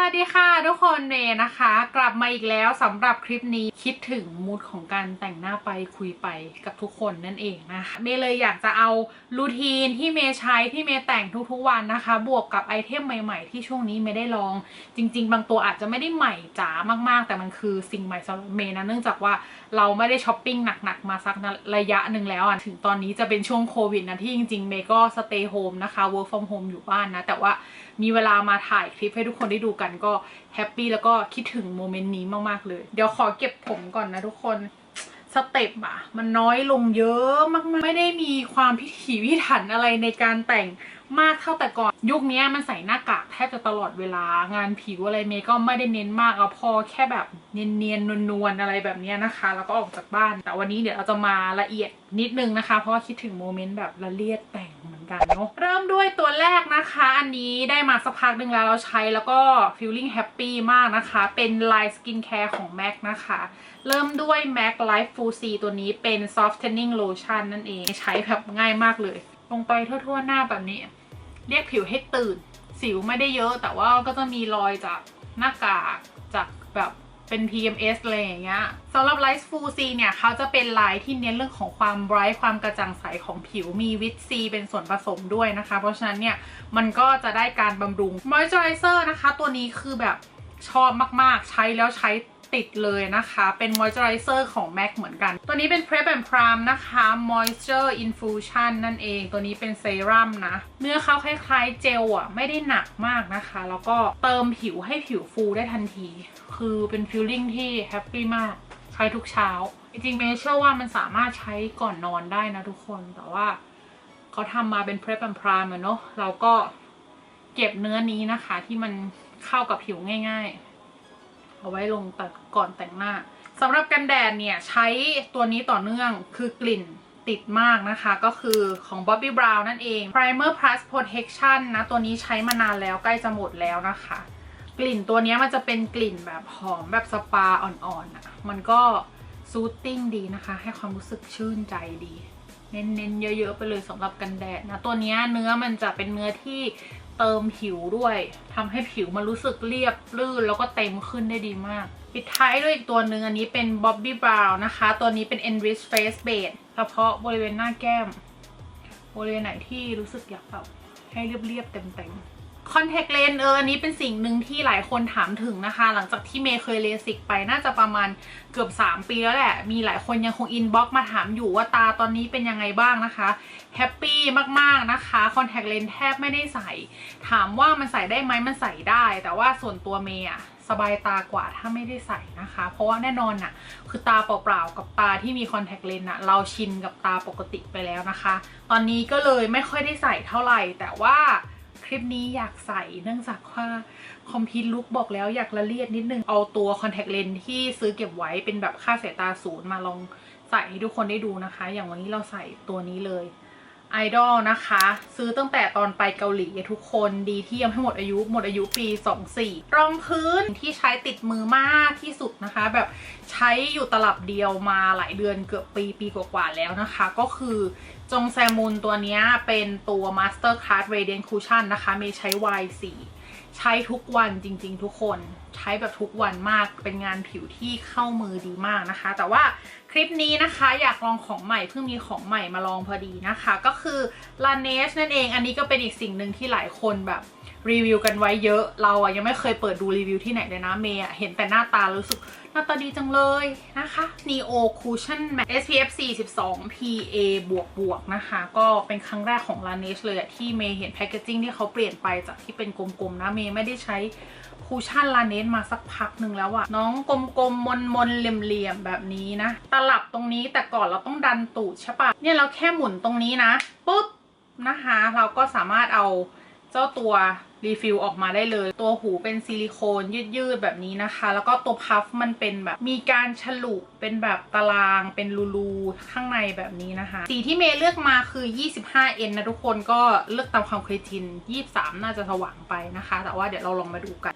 สวัสดีค่ะทุกคนเมย์นะคะ กลับมาอีกแล้วสำหรับคลิปนี้คิดถึงมูดของการแต่งหน้าไปคุยไปกับทุกคนนั่นเองนะคะเมย์เลยอยากจะเอารูทีนที่เมย์ใช้ที่เมย์แต่งทุกๆวันนะคะ บวกกับไอเทมใหม่ๆ ที่ช่วงนี้เมย์ได้ลอง จริง ๆ บางตัวอาจจะไม่ได้ใหม่จ๋ามากๆ แต่มันคือสิ่งใหม่สำหรับเมย์นะเนื่องจากว่าเราไม่ได้ช้อปปิ้งหนักๆ มาสักระยะหนึ่งแล้วอะถึงตอนนี้จะเป็นช่วงโควิดนะที่จริงๆเมย์ก็สเตย์โฮมนะคะ work from home อยู่บ้านนะ แต่ว่ามีเวลามาถ่ายคลิปให้ทุกคนได้ดูกันก็แฮปปี้แล้วก็คิดถึงโมเมนต์นี้มากๆเลย เดี๋ยวขอเก็บผมก่อนนะทุกคนสเต็ปอะมันน้อยลงเยอะมากๆ ไม่ได้มีความพิถีพิถันอะไรในการแต่ง มากเท่าแต่ก่อน ยุคนี้มันใส่หน้ากากแทบจะตลอดเวลางานผิวอะไรเมย์ก็ไม่ได้เน้นมากเอาพอแค่แบบเนียนๆนวลๆอะไรแบบนี้นะคะ แล้วก็ออกจากบ้าน แต่วันนี้เดี๋ยวเราจะมาละเอียดนิดนึงนะคะ เพราะว่าคิดถึงโมเมนต์แบบละเลียดแต่งเหมือนกันเนาะเริ่มด้วยตัวแรกนะคะ อันนี้ได้มาสักพักหนึ่งแล้วเราใช้แล้วก็ feeling happy มากนะคะ เป็น line skin care ของ MAC นะคะ เริ่มด้วย MAC Life Full C ตัวนี้เป็น softening lotion นั่นเองใช้แบบง่ายมากเลย ลงไปทั่วๆหน้าแบบนี้ เรียกผิวให้ตื่น สิวไม่ได้เยอะ แต่ว่าก็จะมีรอยจากหน้ากากจากแบบเป็น PMS อะไรอย่างเงี้ยสำหรับ Light Full C เนี่ย เขาจะเป็นลายที่เน้นเรื่องของความ bright ความกระจ่างใสของผิวมีวิตซีเป็นส่วนผสมด้วยนะคะ เพราะฉะนั้นเนี่ย มันก็จะได้การบำรุง Moisturizer นะคะ ตัวนี้คือแบบชอบมากๆ ใช้แล้วใช้ ติดเลยนะคะ เป็น Moisturizer ของ MAC เหมือนกัน ตัวนี้เป็น Prep and Prime นะคะ Moisture Infusion นั่นเอง ตัวนี้เป็นเซรั่มนะ เนื้อเขาคล้ายๆเจลอะไม่ได้หนักมากนะคะ แล้วก็เติมผิวให้ผิวฟูได้ทันที คือเป็นฟีลลิ่งที่แฮปปี้มาก ใช้ทุกเช้า จริงๆเมเชื่อว่ามันสามารถใช้ก่อนนอนได้นะทุกคน แต่ว่าเขาทำมาเป็น Prep and Prime อะเนาะเราก็เก็บเนื้อนี้นะคะที่มันเข้ากับผิวง่าย ๆ เอาไว้ลงแต่ก่อนแต่งหน้าสำหรับกันแดดเนี่ยใช้ตัวนี้ต่อเนื่องคือกลิ่นติดมากนะคะ ก็คือของ Bobbi Brown นั่นเอง Primer Plus Protection นะ ตัวนี้ใช้มานานแล้วใกล้จะหมดแล้วนะคะ กลิ่นตัวนี้มันจะเป็นกลิ่นแบบหอมแบบสปาอ่อนๆอะมันก็ซูตติ้งดีนะคะ ให้ความรู้สึกชื่นใจดี เน้นๆเยอะๆไปเลยสำหรับกันแดดนะ ตัวนี้เนื้อมันจะเป็นเนื้อที่ เติมผิวด้วยทำให้ผิวมันรู้สึกเรียบลื่น แล้วก็เต็มขึ้นได้ดีมาก ปิดท้ายด้วยอีกตัวหนึ่งอันนี้เป็น Bobbi Brown นะคะ ตัวนี้เป็น Enrich Face Base เฉพาะบริเวณหน้าแก้ม บริเวณไหนที่รู้สึกอยากแบบให้เรียบๆเต็มๆ คอนแทคเลนส์เอออันนี้เป็นสิ่งหนึ่งที่หลายคนถามถึงนะคะ หลังจากที่เมย์เคยเลสิกไปน่าจะประมาณเกือบ 3 ปีแล้วแหละ มีหลายคนยังคงอินบ็อกมาถามอยู่ว่าตาตอนนี้เป็นยังไงบ้างนะคะแฮปปี้มากๆนะคะคอนแทคเลนส์แทบไม่ได้ใส่ ถามว่ามันใส่ได้ไหมมันใส่ได้ แต่ว่าส่วนตัวเมย์อะสบายตากว่าถ้าไม่ได้ใส่นะคะ เพราะว่าแน่นอนน่ะคือตาเปล่าๆกับตาที่มีคอนแทคเลนส์อะเราชินกับตาปกติไปแล้วนะคะ ตอนนี้ก็เลยไม่ค่อยได้ใส่เท่าไหร่แต่ว่า คลิปนี้อยากใส่เนื่องจากว่าคอมพิวลุกบอกแล้วอยากละเลียดนิดนึง เอาตัวคอนแทคเลนส์ที่ซื้อเก็บไว้เป็นแบบค่าสายตาศูนย์มาลองใส่ให้ทุกคนได้ดูนะคะ อย่างวันนี้เราใส่ตัวนี้เลย ไอดอลนะคะ ซื้อตั้งแต่ตอนไปเกาหลีทุกคนดีที่ยังไม่หมดอายุหมดอายุปี 24 รองพื้นที่ใช้ติดมือมากที่สุดนะคะ แบบใช้อยู่ตลับเดียวมาหลายเดือนเกือบปีปีกว่าๆแล้วนะคะ ก็คือจงแซมูนตัวนี้เป็นตัว Master Card Radiant Cushion นะคะเมย์ใช้ Y4 ใช้ทุกวันจริง ๆ ทุกคน ใช้แบบทุกวันมากเป็นงานผิวที่เข้ามือดีมากนะคะ แต่ว่า คลิปนี้นะคะอยากลองของใหม่เพิ่งมีของใหม่มาลองพอดีนะคะ ก็คือ Laneige นั่นเอง อันนี้ก็เป็นอีกสิ่งหนึ่งที่หลายคนแบบรีวิวกันไว้เยอะ เราอะยังไม่เคยเปิดดูรีวิวที่ไหนเลยนะเมย์อะเห็นแต่หน้าตารู้สึกหน้าตาดีจังเลยนะคะ Neo Cushion Matte SPF 42 PA บวกบวกนะคะ ก็เป็นครั้งแรกของ Laneige เลยอะที่เมย์เห็นแพคเกจิ้งที่เขาเปลี่ยนไปจากที่เป็นกลมๆนะเมย์ไม่ได้ใช้ คูชั่นลาเนสมาสักพักหนึ่งแล้วอะน้องกลมๆมนๆเหลี่ยมๆแบบนี้นะ ตลับตรงนี้แต่ก่อนเราต้องดันตูดใช่ปะเนี่ยเราแค่หมุนตรงนี้นะปุ๊บนะคะ เราก็สามารถเอาเจ้าตัวรีฟิลออกมาได้เลย ตัวหูเป็นซิลิโคนยืดๆแบบนี้นะคะ แล้วก็ตัวพัฟมันเป็นแบบมีการฉลุเป็นแบบตารางเป็นรูๆข้างในแบบนี้นะคะ สีที่เมย์เลือกมาคือ 25N นะทุกคนก็เลือกตามความเคยชิน 23 น่าจะสว่างไปนะคะ แต่ว่าเดี๋ยวเราลองมาดูกัน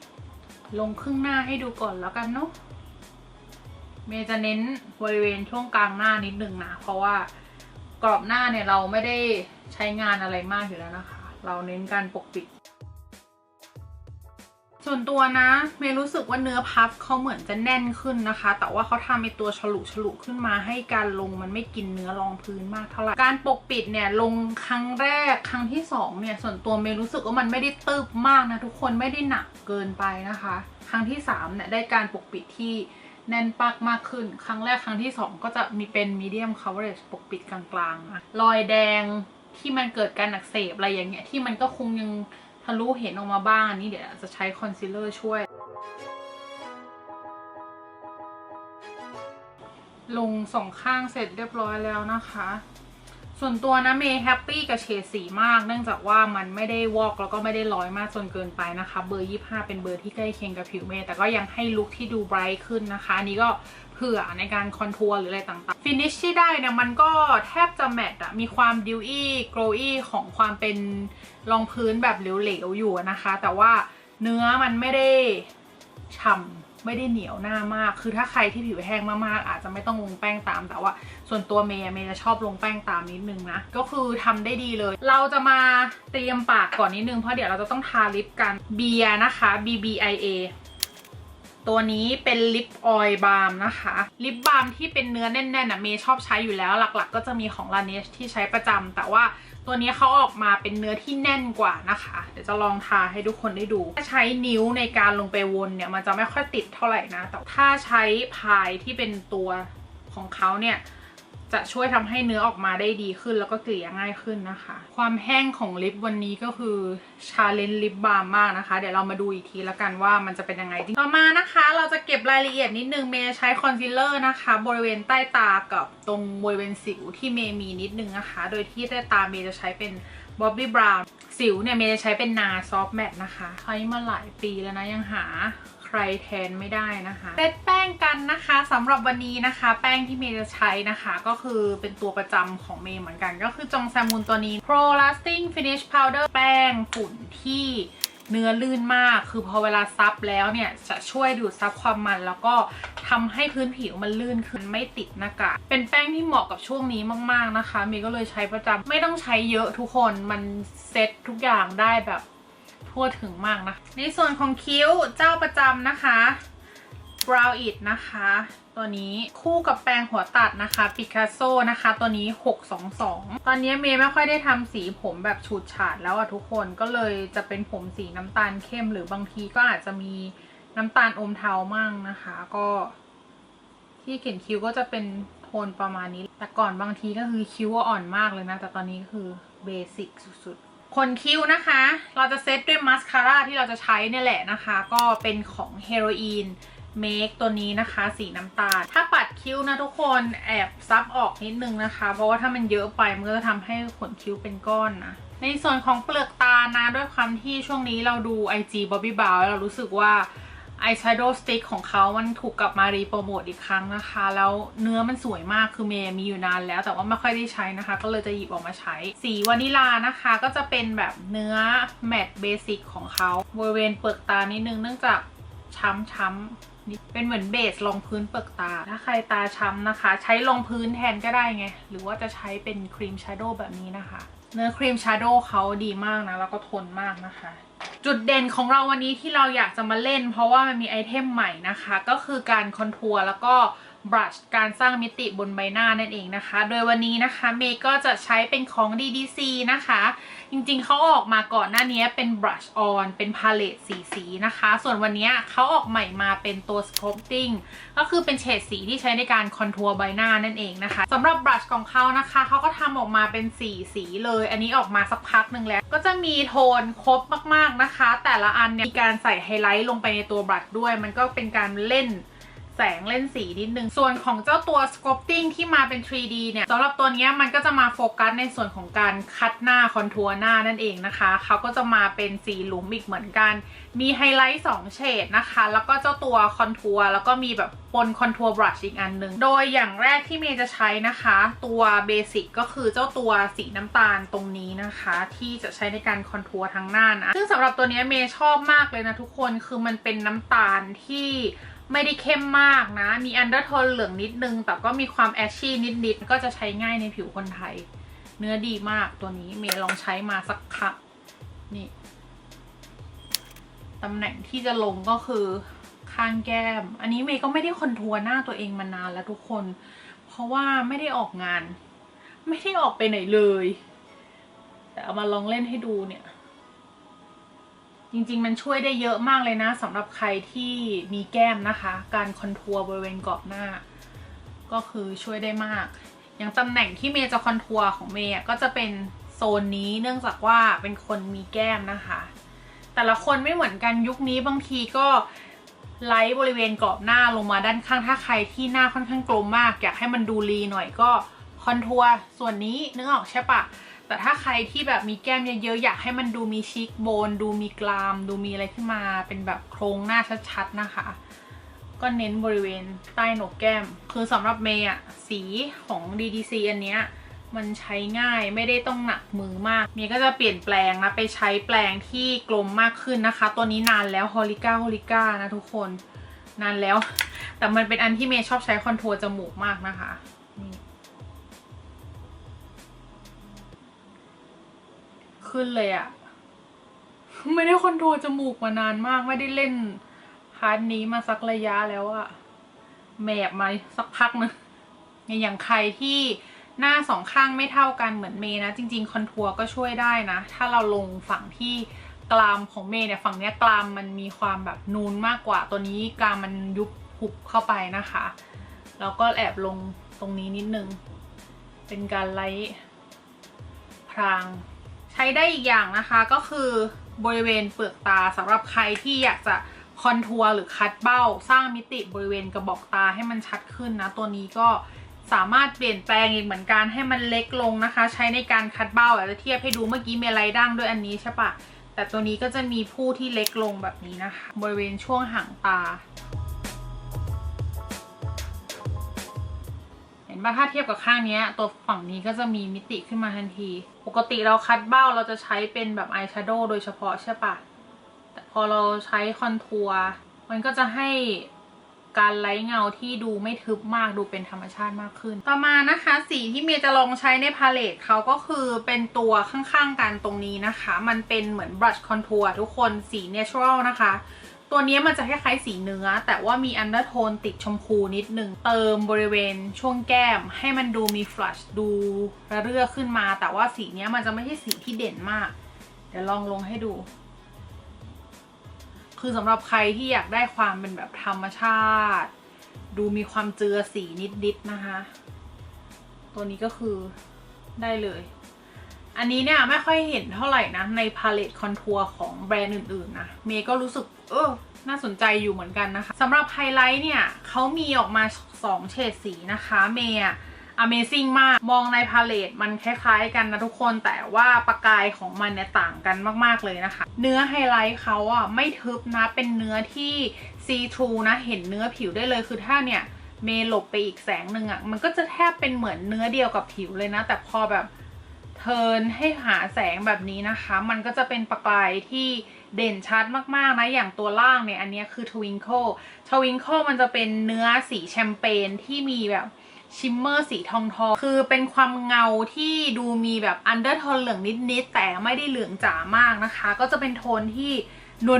ลงครึ่งหน้าให้ดูก่อนแล้วกันเนาะเมย์จะเน้นบริเวณช่วงกลางหน้านิดนึงนะเพราะว่ากรอบหน้าเนี่ยเราไม่ได้ใช้งานอะไรมากอยู่แล้วนะคะ เราเน้นการปกปิด ส่วนตัวนะเมย์รู้สึกว่าเนื้อพัฟเขาเหมือนจะแน่นขึ้นนะคะ แต่ว่าเขาทำไอตัวฉลุฉลุขึ้นมาให้การลงมันไม่กินเนื้อรองพื้นมากเท่าไหร่การปกปิดเนี่ยลงครั้งแรกครั้งที่สองเนี่ยส่วนตัวเมย์รู้สึกว่ามันไม่ได้ตึบมากนะทุกคนไม่ได้หนักเกินไปนะคะ ครั้งที่สามเนี่ยได้การปกปิดที่แน่นปากมากขึ้น ครั้งแรกครั้งที่สองก็จะมีเป็น medium coverage ปกปิดกลางๆรอยแดงที่มันเกิดการอักเสบอะไรอย่างเงี้ยที่มันก็คงยัง ทะลุเห็นออกมาบ้างอันนี้เดี๋ยวจะใช้คอนซีลเลอร์ช่วย ลงสองข้างเสร็จเรียบร้อยแล้วนะคะ ส่วนตัวนะเมย์แฮปปี้กับเฉดสีมาก เนื่องจากว่ามันไม่ได้วอกแล้วก็ไม่ได้ร้อยมากจนเกินไปนะคะ เบอร์ 25 เป็นเบอร์ที่ใกล้เคียงกับผิวเมย์แต่ก็ยังให้ลุคที่ดูไบรท์ขึ้นนะคะ อันนี้ก็ ผื่อในการคอนทัวร์หรืออะไรต่างๆฟินิชที่ได้เนี่ยมันก็แทบจะแมทอะมีความดิวอี้โกลอี้ของความเป็นรองพื้นแบบเหลวๆอยู่นะคะ แต่ว่าเนื้อมันไม่ได้ฉ่ำไม่ได้เหนียวหน้ามาก คือถ้าใครที่ผิวแห้งมากๆ อาจจะไม่ต้องลงแป้งตาม แต่ว่า ส่วนตัวเมย์เมย์จะชอบลงแป้งตามนิดนึงนะ ก็คือทำได้ดีเลย เราจะมาเตรียมปากก่อนนิดนึง เพราะเดี๋ยวเราจะต้องทาลิปกันเบียนะคะ BBIA ตัวนี้เป็นลิปออยล์บาล์มนะคะ ลิปบาล์มที่เป็นเนื้อแน่นๆน่ะเมย์ชอบใช้อยู่แล้วหลักๆ ก็จะมีของ l a n e ชที่ใช้ประจำแต่ว่าตัวนี้เขาออกมาเป็นเนื้อที่แน่นกว่านะคะ เดี๋ยวจะลองทาให้ทุกคนได้ดู ถ้าใช้นิ้วในการลงไปวนเนี่ยมันจะไม่ค่อยติดเท่าไหร่นะ แต่ถ้าใช้พายที่เป็นตัวของเขาเนี่ย จะช่วยทำให้เนื้อออกมาได้ดีขึ้นแล้วก็เกลี่ยง่ายขึ้นนะคะ ความแห้งของลิปวันนี้ก็คือชาเลนลิปบาล์มากนะคะ เดี๋ยวเรามาดูอีกทีแล้วกันว่ามันจะเป็นยังไงต่อมานะคะ เราจะเก็บรายละเอียดนิดนึงเมย์ใช้คอนซีลเลอร์นะคะ บริเวณใต้ตากับตรงบริเวณสิวที่เมย์มีนิดนึงนะคะ โดยที่ใต้ตาเมย์จะใช้เป็นบ๊อบบี้บราวน์สิวเนี่ยเมย์จะใช้เป็นนาซอฟแมทนะคะใช้มาหลายปีแล้วนะยังหา รแทนไม่ได้นะคะเซตแป้งกันนะคะสำหรับวันนี้นะคะ แป้งที่เมย์จะใช้นะคะ ก็คือเป็นตัวประจำของเมย์เหมือนกัน ก็คือจงแซมมูนตัวนี้ Pro Lasting Finish Powder แป้งฝุ่นที่เนื้อลื่นมาก คือพอเวลาซับแล้วเนี่ย จะช่วยดูดซับความมัน แล้วก็ทำให้พื้นผิวมันลื่นขึ้นไม่ติดหน้ากาก เป็นแป้งที่เหมาะกับช่วงนี้มาก ๆนะคะเมย์ก็เลยใช้ประจำไม่ต้องใช้เยอะทุกคน มันเซ็ตทุกอย่างได้แบบ ทั่วถึงมากนะในส่วนของคิ้วเจ้าประจำนะคะ Brow It นะคะ ตัวนี้คู่กับแปรงหัวตัดนะคะ Picasso นะคะ ตัวนี้ 622 ตอนนี้เมย์ไม่ค่อยได้ทำสีผมแบบฉูดฉาดแล้วอะทุกคนก็เลยจะเป็นผมสีน้ำตาลเข้ม หรือบางทีก็อาจจะมีน้ำตาลอมเทามั่งนะคะ ก็ ที่เขียนคิ้วก็จะเป็นโทนประมาณนี้ แต่ก่อนบางทีก็คือคิ้วก็อ่อนมากเลยนะ แต่ตอนนี้ก็คือเบสิกสุดๆ ขนคิ้วนะคะ เราจะเซตด้วยมาสคาร่าที่เราจะใช้เนี่ยแหละนะคะ ก็เป็นของเฮโรอีนเมคตัวนี้นะคะ สีน้ำตาล ถ้าปัดคิ้วนะทุกคนแอบซับออกนิดนึงนะคะ เพราะว่าถ้ามันเยอะไปมันก็จะทำให้ขนคิ้วเป็นก้อนนะในส่วนของเปลือกตานะด้วยความที่ช่วงนี้เราดู IG Bobby Brown แล้วเรารู้สึกว่า ไอแชโดว์สติ๊กของเขามันถูกกลับมารีโปรโมทอีกครั้งนะคะ แล้วเนื้อมันสวยมากคือเมย์มีอยู่นานแล้ว แต่ว่าไม่ค่อยได้ใช้นะคะ ก็เลยจะหยิบออกมาใช้ สีวานิลานะคะ ก็จะเป็นแบบเนื้อแมตต์เบสิกของเขาบริเวณเปลือกตานิดนึงเนื่องจากช้ำๆเป็นเหมือนเบสรองพื้นเปลือกตา ถ้าใครตาช้ำนะคะ ใช้รองพื้นแทนก็ได้ไง หรือว่าจะใช้เป็นครีมชาโดว์แบบนี้นะคะ เนื้อครีมชาโดว์เขาดีมากนะ แล้วก็ทนมากนะคะ จุดเด่นของเราวันนี้ที่เราอยากจะมาเล่น เพราะว่ามันมีไอเทมใหม่นะคะ ก็คือการคอนทัวร์แล้วก็ บรัชการสร้างมิติบนใบหน้านั่นเองนะคะ โดยวันนี้นะคะเมย์ก็จะใช้เป็นของ DDC นะคะ จริงๆเขาออกมาก่อนหน้านี้เป็นบรัชออนเป็นพาเลตสีสีนะคะ ส่วนวันนี้เขาออกใหม่มาเป็นตัว sculpting ก็คือเป็นเฉดสีที่ใช้ในการคอนทัวร์ใบหน้านั่นเองนะคะสำหรับบรัชของเขานะคะเขาก็ทำออกมาเป็นสีสีเลย อันนี้ออกมาสักพักหนึ่งแล้ว ก็จะมีโทนครบมากๆนะคะ แต่ละอันเนี่ยมีการใส่ไฮไลท์ลงไปในตัวบรัชด้วย มันก็เป็นการเล่น แสงเล่นสีนิดนึง ส่วนของเจ้าตัว sculpting ที่มาเป็น 3D เนี่ยสำหรับตัวนี้มันก็จะมาโฟกัสในส่วนของการคัดหน้าคอนทัวร์หน้านั่นเองนะคะ เขาก็จะมาเป็นสีหลุมอีกเหมือนกัน มีไฮไลท์2เฉดนะคะ แล้วก็เจ้าตัวคอนทัวร์แล้วก็มีแบบปนคอนทัวร์บรัชอีกอันหนึ่ง โดยอย่างแรกที่เมย์จะใช้นะคะ ตัวเบสิกก็คือเจ้าตัวสีน้ำตาลตรงนี้นะคะ ที่จะใช้ในการคอนทัวร์ทั้งหน้านะ ซึ่งสำหรับตัวนี้เมย์ชอบมากเลยนะทุกคน คือมันเป็นน้ำตาลที่ ไม่ได้เข้มมากนะ มีอันเดอร์โทนเหลืองนิดนึง แต่ก็มีความแอชชี่นิดๆ ก็จะใช้ง่ายในผิวคนไทย เนื้อดีมากตัวนี้เมย์ลองใช้มาสักครั้งนี่ตำแหน่งที่จะลงก็คือข้างแก้ม อันนี้เมย์ก็ไม่ได้คอนทัวร์หน้าตัวเองมานานแล้วทุกคน เพราะว่าไม่ได้ออกงาน ไม่ได้ออกไปไหนเลย แต่เอามาลองเล่นให้ดูเนี่ย จริงๆ มันช่วยได้เยอะมากเลยนะสำหรับใครที่มีแก้มนะคะ การคอนทัวร์บริเวณกรอบหน้า ก็คือช่วยได้มาก อย่างตำแหน่งที่เมย์จะคอนทัวร์ของเมย์ก็จะเป็นโซนนี้เนื่องจากว่าเป็นคนมีแก้มนะคะ แต่ละคนไม่เหมือนกันยุคนี้บางทีก็ไลท์บริเวณกรอบหน้าลงมาด้านข้างถ้าใครที่หน้าค่อนข้างกลมมาก อยากให้มันดูลีหน่อยก็คอนทัวร์ส่วนนี้นึกออกใช่ปะ แต่ถ้าใครที่แบบมีแก้มเยอะๆอยากให้มันดูมีชิคโบน ดูมีกราม ดูมีอะไรขึ้นมา เป็นแบบโครงหน้าชัดๆนะคะ ก็เน้นบริเวณใต้โหนกแก้ม คือสำหรับเมย์อะสีของ DDC อันเนี้ยมันใช้ง่ายไม่ได้ต้องหนักมือมากเมย์ก็จะเปลี่ยนแปลงนะไปใช้แปลงที่กลมมากขึ้นนะคะ ตัวนี้นานแล้วฮอลิก้าฮอลิก้านะทุกคน นานแล้ว แต่มันเป็นอันที่เมย์ชอบใช้คอนทัวร์จมูกมากนะคะ ขึ้นเลยอะไม่ได้คอนทัวร์จมูกมานานมาก ไม่ได้เล่นพาร์ทนี้มาสักระยะแล้วอะแมบมาสักพักนึงอย่างใครที่หน้าสองข้างไม่เท่ากันเหมือนเมย์นะ จริง ๆ คอนทัวร์ก็ช่วยได้นะ ถ้าเราลงฝั่งที่กรามของเมย์เนี่ยฝั่งเนี้ยกรามมันมีความแบบนูนมากกว่า ตัวนี้กรามมันยุบหุบเข้าไปนะคะ แล้วก็แอบลงตรงนี้นิดนึง เป็นการไล่พราง ใช้ได้อีกอย่างนะคะก็คือบริเวณเปลือกตาสำหรับใครที่อยากจะคอนทัวร์หรือคัดเบ้า สร้างมิติบริเวณกระบอกตาให้มันชัดขึ้นนะ ตัวนี้ก็สามารถเปลี่ยนแปลงอีกเหมือนกันให้มันเล็กลงนะคะ ใช้ในการคัดเบ้าอาจจะเทียบให้ดูเมื่อกี้เมลัยดั้งด้วยอันนี้ใช่ปะแต่ตัวนี้ก็จะมีผู้ที่เล็กลงแบบนี้นะคะ บริเวณช่วงหางตา ป่ะถ้าเทียบกับข้างนี้ตัวฝั่งนี้ก็จะมีมิติขึ้นมาทันที ปกติเราคัดเบ้าเราจะใช้เป็นแบบอายแชโดว์โดยเฉพาะใช่ปะแต่พอเราใช้คอนทัวร์มันก็จะให้การไล่เงาที่ดูไม่ทึบมากดูเป็นธรรมชาติมากขึ้น ต่อมานะคะ สีที่เมย์จะลองใช้ในพาเลตเขาก็คือเป็นตัวข้างๆกันตรงนี้นะคะ มันเป็นเหมือนบลัชคอนทัวร์ทุกคนสีเนเชอรัลนะคะ ตัวนี้มันจะคล้ายๆสีเนื้อ แต่ว่ามีอันเดอร์โทนติดชมพูนิดหนึ่งเติมบริเวณช่วงแก้ม ให้มันดูมีฟลัชดูระเรื่อขึ้นมา แต่ว่าสีนี้มันจะไม่ใช่สีที่เด่นมาก เดี๋ยวลองลงให้ดู คือสำหรับใครที่อยากได้ความเป็นแบบธรรมชาติ ดูมีความเจือสีนิดๆนะคะ ตัวนี้ก็คือได้เลย อันนี้เนี่ยไม่ค่อยเห็นเท่าไหร่นะในพาเลตคอนทัวร์ของแบรนด์อื่นๆนะ เมย์ก็รู้สึก เออน่าสนใจอยู่เหมือนกันนะคะสำหรับไฮไลท์เนี่ยเขามีออกมา 2 เฉดสีนะคะเมย์อะ Amazing มากมองในพาเลตมันคล้ายๆกันนะทุกคนแต่ว่าประกายของมันเนี่ยต่างกันมากๆเลยนะคะ เนื้อไฮไลท์เขาอะไม่ทึบนะเป็นเนื้อที่ซีทรูนะเห็นเนื้อผิวได้เลยคือถ้าเนี่ยเมย์หลบไปอีกแสงหนึ่งอะมันก็จะแทบเป็นเหมือนเนื้อเดียวกับผิวเลยนะ แต่พอแบบเทิร์นให้หาแสงแบบนี้นะคะ มันก็จะเป็นประกายที่ เด่นชัดมากๆนะ อย่างตัวล่างเนี่ย อันนี้คือ Twinkle Twinkle มันจะเป็นเนื้อสีแชมเปญที่มีแบบชิมเมอร์สีทองทองคือเป็นความเงาที่ดูมีแบบอันเดอร์โทนเหลืองนิดๆ แต่ไม่ได้เหลืองจ๋ามากนะคะ ก็จะเป็นโทนที่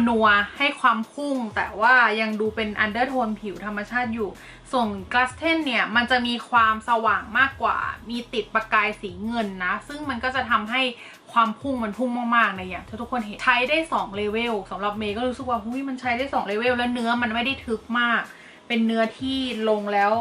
นัวๆ ให้ความพุ่ง แต่ว่ายังดูเป็นอันเดอร์โทนผิวธรรมชาติอยู่ ส่วนกลาสเทนเนี่ย มันจะมีความสว่างมากกว่า มีติดประกายสีเงินนะ ซึ่งมันก็จะทำให้ความพุ่งมันพุ่งมากๆในอย่างที่ทุกคนเห็น ใช้ได้2เลเวลสำหรับเมย์ก็รู้สึกว่าหุ้ยมันใช้ได้2เลเวลแล้วเนื้อมันไม่ได้ทึบมาก เป็นเนื้อที่ลงแล้ว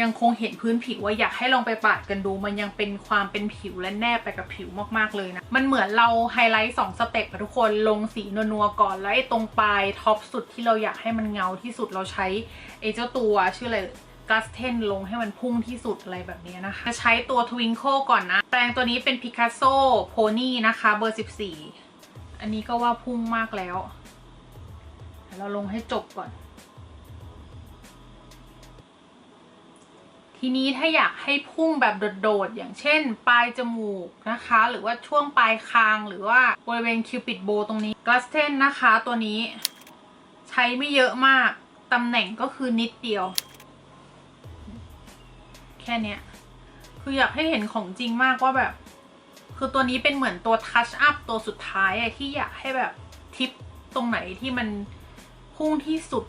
ยังคงเห็นพื้นผิวว่าอยากให้ลองไปปาดกันดู มันยังเป็นความเป็นผิวและแนบไปกับผิวมากๆเลยนะ มันเหมือนเราไฮไลท์2สเต็ปอะทุกคนลงสีนัวๆก่อน แล้วไอ้ตรงปลายท็อปสุดที่เราอยากให้มันเงาที่สุดเราใช้ไอ้เจ้าตัวชื่ออะไรกัสเทนลงให้มันพุ่งที่สุดอะไรแบบนี้นะคะ จะใช้ตัว Twinkle ก่อนนะ แปรงตัวนี้เป็น Picasso Pony นะคะเบอร์ 14 อันนี้ก็ว่าพุ่งมากแล้ว เราลงให้จบก่อน ทีนี้ถ้าอยากให้พุ่งแบบโดดๆ อย่างเช่น ปลายจมูกนะคะ หรือว่าช่วงปลายคางหรือว่าบริเวณคิวปิดโบตรงนี้กลาสเทนนะคะตัวนี้ใช้ไม่เยอะมาก ตำแหน่งก็คือนิดเดียว แค่นี้คืออยากให้เห็นของจริงมากว่าแบบ คือตัวนี้เป็นเหมือนตัวทัชอัพตัวสุดท้ายที่อยากให้แบบทิปตรงไหนที่มันพุ่งที่สุด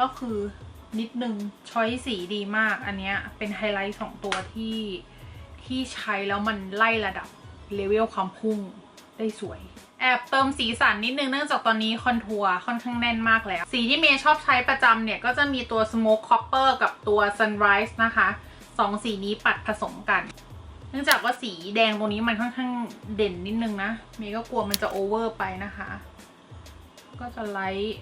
ก็คือ นิดนึงช้อยสีดีมาก อันเนี้ยเป็นไฮไลท์สองตัวที่ที่ใช้แล้วมันไล่ระดับเลเวลความพุ่งได้สวย แอบเติมสีสันนิดนึงเนื่องจากตอนนี้คอนทัวร์ค่อนข้างแน่นมากแล้ว สีที่เมย์ชอบใช้ประจำเนี่ย ก็จะมีตัว Smoke Copper กับตัว Sunrise นะคะสองสีนี้ปัดผสมกัน เนื่องจากว่าสีแดงตรงนี้มันค่อนข้างเด่นนิดนึงนะ เมย์ก็กลัวมันจะโอเวอร์ไปนะคะ ก็จะไลท์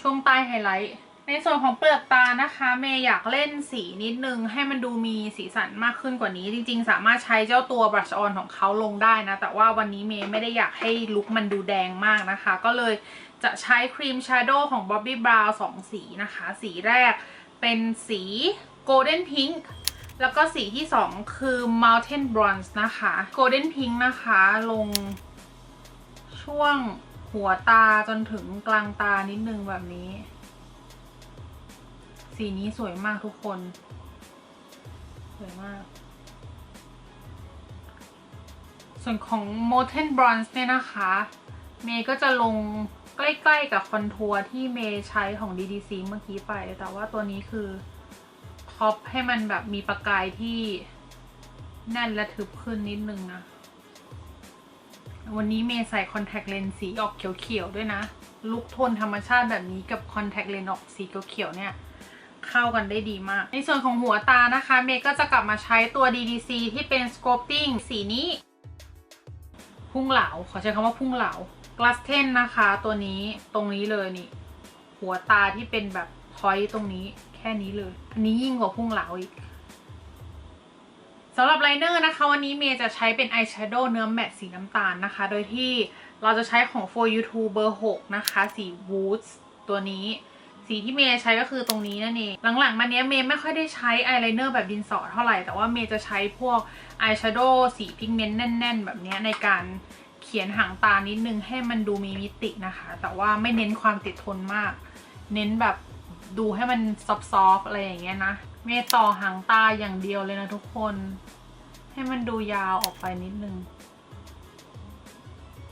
ช่วงใต้ไฮไลท์ ในส่วนของเปลือกตานะคะ เมย์อยากเล่นสีนิดนึง ให้มันดูมีสีสันมากขึ้นกว่านี้ จริง ๆ สามารถใช้เจ้าตัว brush on ของเขาลงได้นะ แต่ว่าวันนี้เมย์ไม่ได้อยากให้ลุคมันดูแดงมากนะคะ ก็เลยจะใช้ครีม shadow ของ Bobbi Brown สองสีนะคะ สีแรกเป็นสี golden pink แล้วก็สีที่สองคือ mountain bronze นะคะ golden pink นะคะลงช่วงหัวตาจนถึงกลางตานิดนึงแบบนี้ สีนี้สวยมากทุกคน สวยมาก ส่วนของ Molten Bronze เนี่ยนะคะ เมย์ก็จะลงใกล้ๆกับคอนทัวร์ที่เมย์ใช้ของ DDC เมื่อกี้ไป แต่ว่าตัวนี้คือท็อปให้มันแบบมีประกายที่แน่นและทึบขึ้นนิดนึงนะ วันนี้เมย์ใส่คอนแทคเลนส์สีออกเขียวๆด้วยนะ ลุคโทนธรรมชาติแบบนี้กับคอนแทคเลนส์ออกสีเขียวๆเนี่ย เข้ากันได้ดีมาก ในส่วนของหัวตานะคะ เมย์ก็จะกลับมาใช้ตัว DDC ที่เป็น sculpting สีนี้ พุ่งเหลา ขอใช้คำว่าพุ่งเหลา glass 10นะคะ ตัวนี้ตรงนี้เลยนี่ หัวตาที่เป็นแบบพอยต์ตรงนี้แค่นี้เลย อันนี้ยิ่งกว่าพุ่งเหลาอีกสำหรับไลเนอร์นะคะวันนี้เมย์จะใช้เป็นอายแชโดว์เนื้อแมตต์สีน้ำตาลนะคะ โดยที่เราจะใช้ของ for you t u b เบอร์6นะคะ สี woods ตัวนี้ สีที่เมย์ใช้ก็คือตรงนี้นั่นเอง หลังๆมาเนี้ยเมย์ไม่ค่อยได้ใช้อายไลเนอร์แบบดินสอเท่าไหร่ แต่ว่าเมย์จะใช้พวกอายแชโดว์สีพิกเมนต์แน่น ๆ แบบนี้ในการเขียนหางตานิดนึงให้มันดูมีมิตินะคะ แต่ว่าไม่เน้นความติดทนมาก เน้นแบบดูให้มันซอฟๆอะไรอย่างเงี้ยนะ เมย์ต่อหางตาอย่างเดียวเลยนะทุกคน ให้มันดูยาวออกไปนิดนึง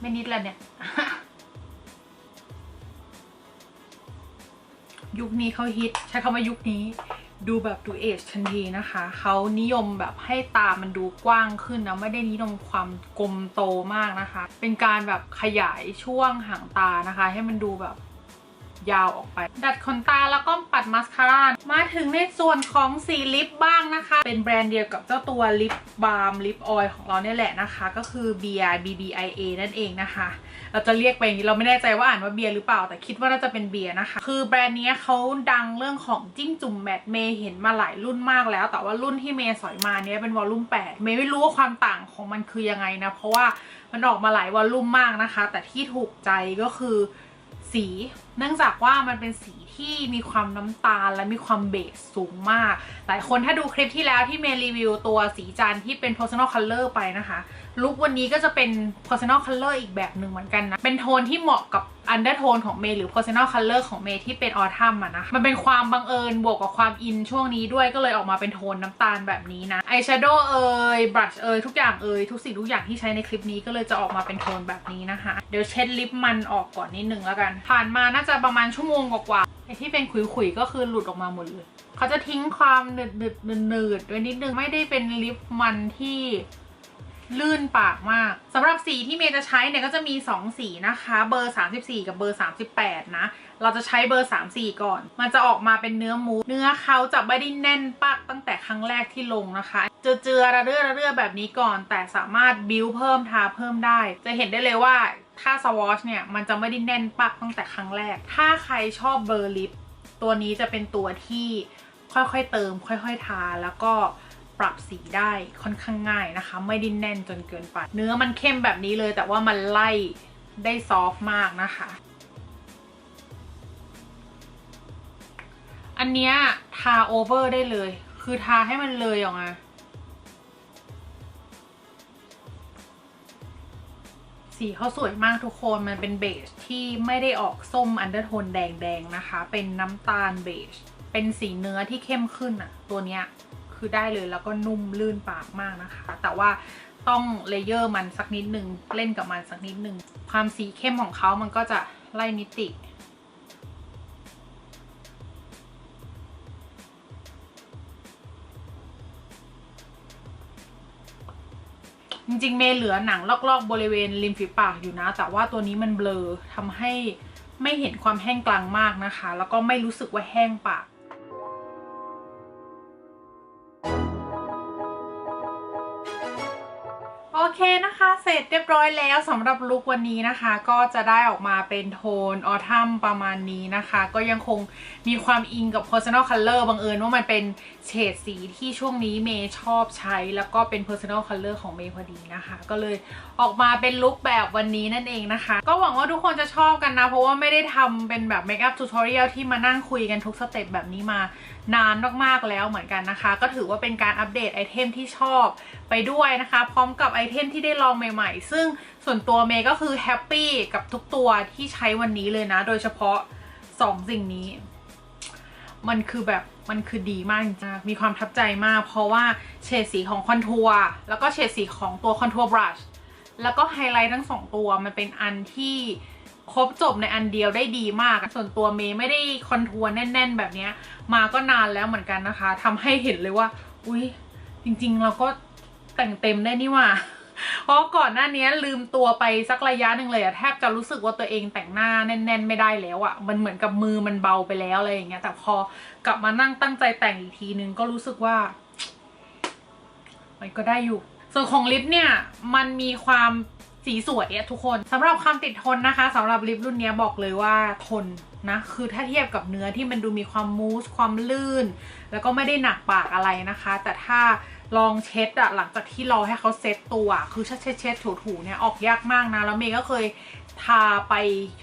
ไม่นิดแล้วเนี่ย ยุคนี้เขาฮิต ใช้คำว่ายุคนี้ดูแบบดูเอจทันทีนะคะ เขานิยมแบบให้ตามันดูกว้างขึ้นนะ ไม่ได้นิยมความกลมโตมากนะคะ เป็นการแบบขยายช่วงหางตานะคะ ให้มันดูแบบยาวออกไป ดัดขนตาแล้วก็ปัดมัสคาร่า มาถึงในส่วนของสีลิปบ้างนะคะ เป็นแบรนด์เดียวกับเจ้าตัวลิปบาล์มลิปออยล์ของเราเนี่ยแหละนะคะ ก็คือ BI BBIA นั่นเองนะคะ เราจะเรียกไปอย่างนี้เราไม่แน่ใจว่าอ่านว่าเบียร์หรือเปล่าแต่คิดว่าน่าจะเป็นเบียร์นะคะ คือแบรนด์นี้เขาดังเรื่องของจิ้มจุ่มแมทเมย์เห็นมาหลายรุ่นมากแล้ว แต่ว่ารุ่นที่เมย์สอยมาเนี้ยเป็นวอลลุ่ม8เมย์ไม่รู้ว่าความต่างของมันคือยังไงนะเพราะว่ามันออกมาหลายวอลลุ่มมากนะคะ แต่ที่ถูกใจก็คือสี เนื่องจากว่ามันเป็นสี ที่มีความน้ำตาลและมีความเบสสูงมาก หลายคนถ้าดูคลิปที่แล้วที่เมย์รีวิวตัวสีจันที่เป็น personal color ไปนะคะลุควันนี้ก็จะเป็น personal color อีกแบบหนึ่งเหมือนกันนะ เป็นโทนที่เหมาะกับ undertone ของเมย์หรือ personal color ของเมย์ที่เป็น autumn อะนะ มันเป็นความบังเอิญบวกกับความอินช่วงนี้ด้วยก็เลยออกมาเป็นโทนน้ำตาลแบบนี้นะ eyeshadow เอ่ย brush เอ่ยทุกอย่างเอ่ยทุกสิ่งทุกอย่างที่ใช้ในคลิปนี้ก็เลยจะออกมาเป็นโทนแบบนี้นะคะ เดี๋ยวเช็ดลิปมันออกก่อนนิดนึงแล้วกัน ผ่านมาน่าจะประมาณชั่วโมงกว่าๆไอที่เป็นขุยๆก็คือหลุดออกมาหมดเลยเขาจะทิ้งความหนืดหนืดหนืดๆไว้นิดนึงไม่ได้เป็นลิปมันที่ ลื่นปากมากสำหรับสีที่เมย์จะใช้เนี่ยก็จะมี 2 สีนะคะ เบอร์ 34 กับเบอร์ 38 นะ เราจะใช้เบอร์ 34 ก่อน มันจะออกมาเป็นเนื้อมูสเนื้อเขาจะไม่ได้แน่นปักตั้งแต่ครั้งแรกที่ลงนะคะ เจือเจือระเรื่อระเรื่อแบบนี้ก่อน แต่สามารถบิวเพิ่มทาเพิ่มได้ จะเห็นได้เลยว่าถ้าสวอชเนี่ยมันจะไม่ได้แน่นปักตั้งแต่ครั้งแรก ถ้าใครชอบเบอร์ลิปตัวนี้จะเป็นตัวที่ค่อยๆเติม ค่อยๆทาแล้วก็ ปรับสีได้ค่อนข้างง่ายนะคะ ไม่ได้นแน่นจนเกินไป เนื้อมันเข้มแบบนี้เลย แต่ว่ามันไล่ได้ซอฟต์มากนะคะ อันเนี้ยทาโอเวอร์ได้เลย คือทาให้มันเลยออกมาสีเขาสวยมากทุกคน มันเป็นเบจที่ไม่ได้ออกส้มอันเดอร์โทนแดงๆนะคะ เป็นน้ำตาลเบจ เป็นสีเนื้อที่เข้มขึ้นอะตัวเนี้ย คือได้เลยแล้วก็นุ่มลื่นปากมากนะคะ แต่ว่าต้องเลเยอร์มันสักนิดหนึ่งเล่นกับมันสักนิดหนึ่งความสีเข้มของเขามันก็จะไล่มิติจริงๆเมย์เหลือหนังลอกๆ บริเวณริมฝีปากอยู่นะ แต่ว่าตัวนี้มันเบลอทำให้ไม่เห็นความแห้งกลางมากนะคะ แล้วก็ไม่รู้สึกว่าแห้งปาก เคนะคะ เสร็จเรียบร้อยแล้วสำหรับลุควันนี้นะคะ ก็จะได้ออกมาเป็นโทนออทัมประมาณนี้นะคะ ก็ยังคงมีความอิงกับ personal color บังเอิญว่ามันเป็นเฉดสีที่ช่วงนี้เมย์ชอบใช้ แล้วก็เป็น personal color ของเมย์พอดีนะคะ ก็เลยออกมาเป็นลุคแบบวันนี้นั่นเองนะคะ ก็หวังว่าทุกคนจะชอบกันนะ เพราะว่าไม่ได้ทำเป็นแบบ makeup tutorial ที่มานั่งคุยกันทุกสเต็ปแบบนี้มา นานมากๆแล้วเหมือนกันนะคะ ก็ถือว่าเป็นการอัปเดตไอเทมที่ชอบไปด้วยนะคะ พร้อมกับไอเทมที่ได้ลองใหม่ๆ ซึ่งส่วนตัวเมย์ก็คือแฮปปี้กับทุกตัวที่ใช้วันนี้เลยนะ โดยเฉพาะ 2 สิ่งนี้ มันคือแบบมันคือดีมากจริงๆมีความทับใจมาก เพราะว่าเฉดสีของคอนทัวร์แล้วก็เฉดสีของตัวคอนทัวร์บรัชแล้วก็ไฮไลท์ทั้งสองตัวมันเป็นอันที่ ครบจบในอันเดียวได้ดีมาก ส่วนตัวเมย์ไม่ได้คอนทัวร์แน่น ๆ แบบนี้มาก็นานแล้วเหมือนกันนะคะทำให้เห็นเลยว่า อุ้ยจริง ๆ เราก็แต่งเต็มได้นี่หว่าเพราะก่อนหน้านี้ลืมตัวไปสักระยะหนึ่งเลยอะแทบจะรู้สึกว่าตัวเองแต่งหน้าแน่น ๆ ไม่ได้แล้วอะมันเหมือนกับมือมันเบาไปแล้วอะไรอย่างเงี้ย แต่พอกลับมานั่งตั้งใจแต่งอีกทีนึงก็รู้สึกว่า มันก็ได้อยู่ ส่วนของลิปเนี่ยมันมีความ สีสวยอะทุกคนสำหรับความติดทนนะคะสำหรับลิปรุ่นนี้บอกเลยว่าทนนะคือถ้าเทียบกับเนื้อที่มันดูมีความมูสความลื่น แล้วก็ไม่ได้หนักปากอะไรนะคะ แต่ถ้าลองเช็ดอะหลังจากที่รอให้เขาเซ็ตตัวคือถ้าเช็ดเช็ดถูถูเนี่ยออกยากมากนะ แล้วเมย์ก็เคยทาไป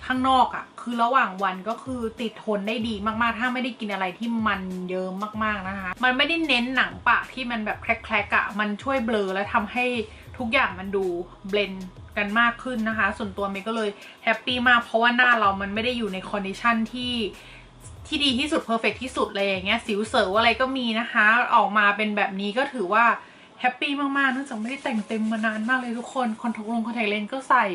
ข้างนอกอะคือระหว่างวันก็คือติดทนได้ดีมากๆ ถ้าไม่ได้กินอะไรที่มันเยิ้มากๆนะคะ มันไม่ได้เน้นหนังปากที่มันแบบแคลกๆอะมันช่วยเบลอและทำให้ทุกอย่างมันดูเบลน กันมากขึ้นนะคะ ส่วนตัวเมย์ก็เลยแฮปปี้มากเพราะว่าหน้าเรามันไม่ได้อยู่ในคอนดิชันที่ที่ดีที่สุดเพอร์เฟกที่สุดเลยอย่างเงี้ยสิวเสวอะไรก็มีนะคะ ออกมาเป็นแบบนี้ก็ถือว่าแฮปปี้มากๆเนื่องจากไม่ได้แต่งเต็มมานานมากเลยทุกคนคอนโทรลงคอนแทคเลนส์ก็ใส่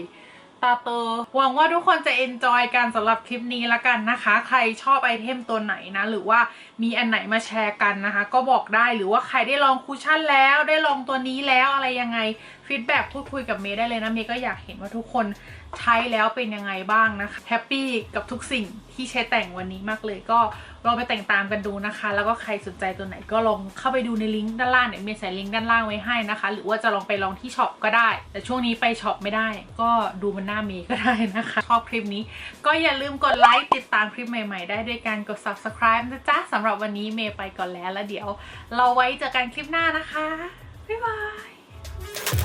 ตาเตอหวังว่าทุกคนจะเอนจอยกันสำหรับคลิปนี้ละกันนะคะ ใครชอบไอเทมตัวไหนนะ หรือว่ามีอันไหนมาแชร์กันนะคะ ก็บอกได้หรือว่าใครได้ลองคูชั่นแล้วได้ลองตัวนี้แล้วอะไรยังไงฟีดแบ็พูดคุยกับเมย์ได้เลยนะเมย์ก็อยากเห็นว่าทุกคนใช้แล้วเป็นยังไงบ้างนะคะแฮปปี้กับทุกสิ่งที่ใช้แต่งวันนี้มากเลยก็ลองไปแต่งตามกันดูนะคะ แล้วก็ใครสนใจตัวไหนก็ลองเข้าไปดูในลิงก์ด้านล่างเนี่ยเมย์ใส่ลิงก์ด้านล่างไว้ให้นะคะ หรือว่าจะลองไปลองที่ช็อปก็ได้ แต่ช่วงนี้ไปช็อปไม่ได้ ก็ดูมันหน้าเมย์ก็ได้นะคะชอบคลิปนี้ ก็อย่าลืมกดไลค์ติดตามคลิปใหม่ ๆ ได้ด้วยการกด subscribe นะจ๊ะสำหรับวันนี้เมย์ไปก่อนแล้วแล้วเดี๋ยว เราไว้เจอกันคลิปหน้านะคะ บ๊ายบาย